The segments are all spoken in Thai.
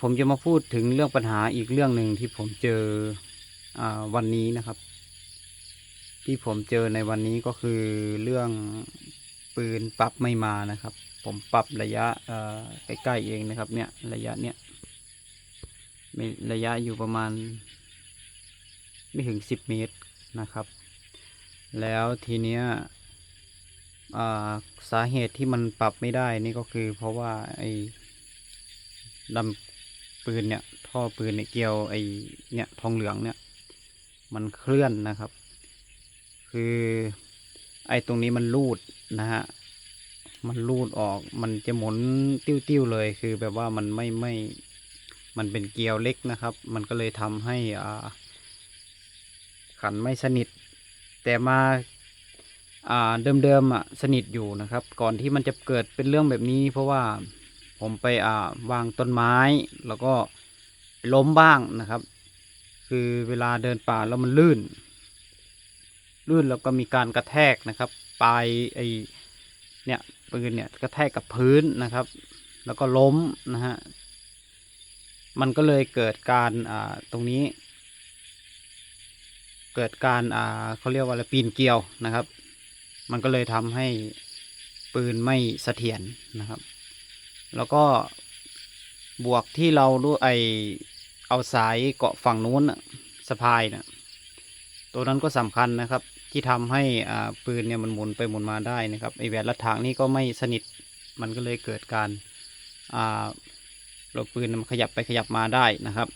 ผมจะมาพูดถึงเรื่องปัญหาอีกเรื่องหนึ่งที่ผมเจออวันนี้นะครับ ที่ผมเจอในวันนี้ก็คือเรื่องปืนปรับไม่มานะครับ ผมปรับระยะใกล้ๆเองนะครับ เนี่ยระยะเนี่ยระยะอยู่ประมาณ ไม่ถึงสิบเมตรนะครับ แล้วทีเนี้ยสาเหตุที่มันปรับไม่ได้นี่ก็คือเพราะว่าไอ ลำปืนเนี่ย ท่อปืนเนี่ยเกี่ยวไอ้เนี่ยทองเหลืองเนี่ย มันเคลื่อนนะครับ คือไอ้ตรงนี้มันรูดนะฮะมันรูดออกมันจะหมุนติ้วๆเลยคือแบบว่ามันไม่ไม่มันเป็นเกลียวเล็กนะครับ มันก็เลยทำให้อ่าขันไม่สนิท แต่มาอ่าเดิมๆอะสนิทอยู่นะครับ ก่อนที่มันจะเกิดเป็นเรื่องแบบนี้เพราะว่า ผมไปอ่าวางต้นไม้ แล้วก็ล้มบ้างนะครับ คือเวลาเดินป่าแล้วมันลื่น ลื่นแล้วก็มีการกระแทกนะครับ ปลายไอเนี่ยปืนเนี่ยกระแทกกับพื้นนะครับ แล้วก็ล้มนะฮะมันก็เลยเกิดการอ่าตรงนี้ เกิดการอ่าเขาเรียกว่าอะไรปีนเกลียวนะครับ มันก็เลยทำให้ปืนไม่เสถียรนะครับ แล้วก็บวกที่เราดูไอเอาสายเกาะฝั่งนู้นน่ะสะพายนะตัวนั้นก็สำคัญนะครับ ที่ทำให้อ่าปืนเนี่ยมันหมุนไปหมุนมาได้นะครับไอแหวนรัดทางนี่ก็ไม่สนิทมันก็เลยเกิดการอ่าเราปืนมันขยับไปขยับมาได้นะครับ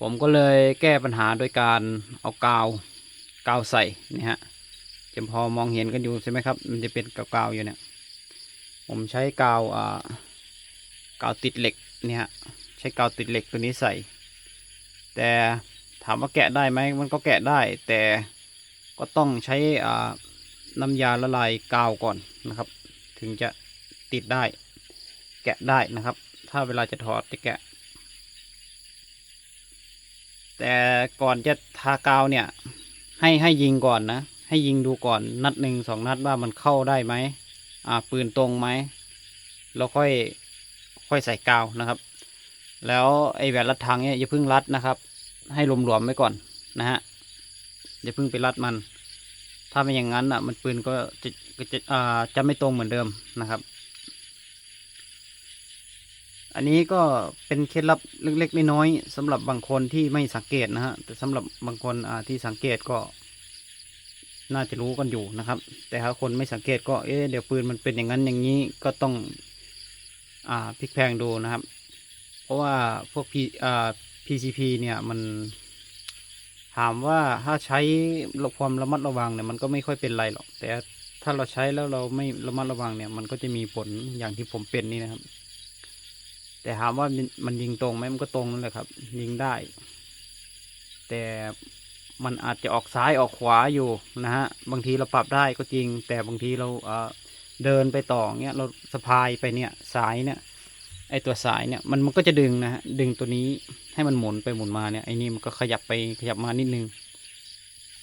ผมก็เลยแก้ปัญหาโดยการเอากาวกาวใส่นี่ฮะจะพอมองเห็นกันอยู่ใช่ไหมครับ มันจะเป็นกาวๆอยู่เนี่ย ผมใช้กาวอ่ากาวติดเหล็กเนี่ยใช้กาวติดเหล็กตัวนี้ใส่ แต่ถามว่าแกะได้ไหมมันก็แกะได้ แต่ก็ต้องใช้อ่าน้ำยาละลายกาวก่อนนะครับ ถึงจะติดได้ แกะได้นะครับ ถ้าเวลาจะถอดจะแกะ แต่ก่อนจะทากาวเนี่ย ให้ให้ยิงก่อนนะ ให้ยิงดูก่อนนัดหนึ่งสองนัดว่ามันเข้าได้ไหม อ่าปืนตรงไหมแล้วค่อยค่อยใส่กาวนะครับ แล้วไอ้แหวนรัดทางเนี่ยอย่าเพิ่งรัดนะครับ ให้หลวมๆไว้ก่อนนะฮะอย่าเพิ่งไปรัดมัน ถ้าไม่อย่างนั้นอะ มันปืนก็จะก็จะอ่าจะไม่ตรงเหมือนเดิมนะครับ อันนี้ก็เป็นเคล็ดลับเล็กๆน้อยๆสำหรับบางคนที่ไม่สังเกตนะฮะแต่สำหรับบางคนอ่าที่สังเกตก็ น่าจะรู้กันอยู่นะครับ แต่ถ้าคนไม่สังเกตก็เอ๊ะเดี๋ยวปืนมันเป็นอย่างนั้นอย่างนี้ก็ต้อง อ่าพลิกแพงดูนะครับ เพราะว่าพวก P อ่า PCP เนี่ยมัน ถามว่าถ้าใช้ความระมัดระวังเนี่ยมันก็ไม่ค่อยเป็นไรหรอก แต่ถ้าเราใช้แล้วเราไม่ระมัดระวังเนี่ย มันก็จะมีผลอย่างที่ผมเป็นนี่นะครับ แต่ถามว่ามันมันยิงตรงไหมมันก็ตรงนั่นแหละครับ ยิงได้ แต่ มันอาจจะออกซ้ายออกขวาอยู่นะฮะบางทีเราปรับได้ก็จริง แต่บางทีเราเดินไปต่อเงี้ยเราสะพายไปเนี่ยสายเนี่ยไอตัวสายเนี่ยมันมันก็จะดึงนะฮะดึงตัวนี้ให้มันหมุนไปหมุนมาเนี่ยไอนี่มันก็ขยับไปขยับมานิดนึง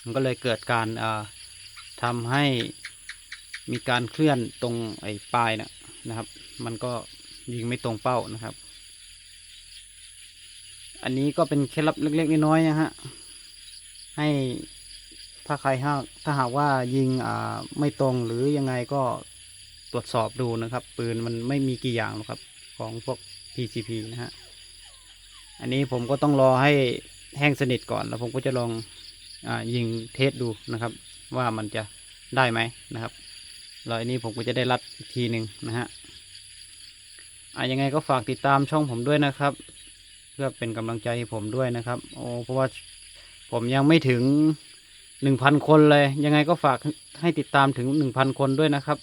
มันก็เลยเกิดการอ่อทำให้มีการเคลื่อนตรงไอ้ปลายนี่ยนะครับ มันก็ยิงไม่ตรงเป้านะครับ อันนี้ก็เป็นเคล็ดลับเล็กๆน้อยๆนะฮะ ให้ถ้าใครถ้าถ้าหากว่ายิงอ่าไม่ตรงหรือยังไงก็ตรวจสอบดูนะครับ ปืนมันไม่มีกี่อย่างหรอกครับของพวก PCP นะฮะอันนี้ผมก็ต้องรอให้แห้งสนิทก่อนแล้วผมก็จะลองอายิงเทสดูนะครับ ว่ามันจะได้ไหมนะครับแล้วอันนี้ผมก็จะได้รัดอีกทีหนึ่งนะฮะอะยังไงก็ฝากติดตามช่องผมด้วยนะครับ เพื่อเป็นกำลังใจให้ผมด้วยนะครับ โอ้เพราะว่า ผมยังไม่ถึงหนึ่งพันคนเลย ยังไงก็ฝากให้ติดตามถึงหนึ่งพันคนด้วยนะครับ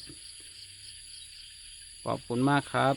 ขอบคุณมากครับ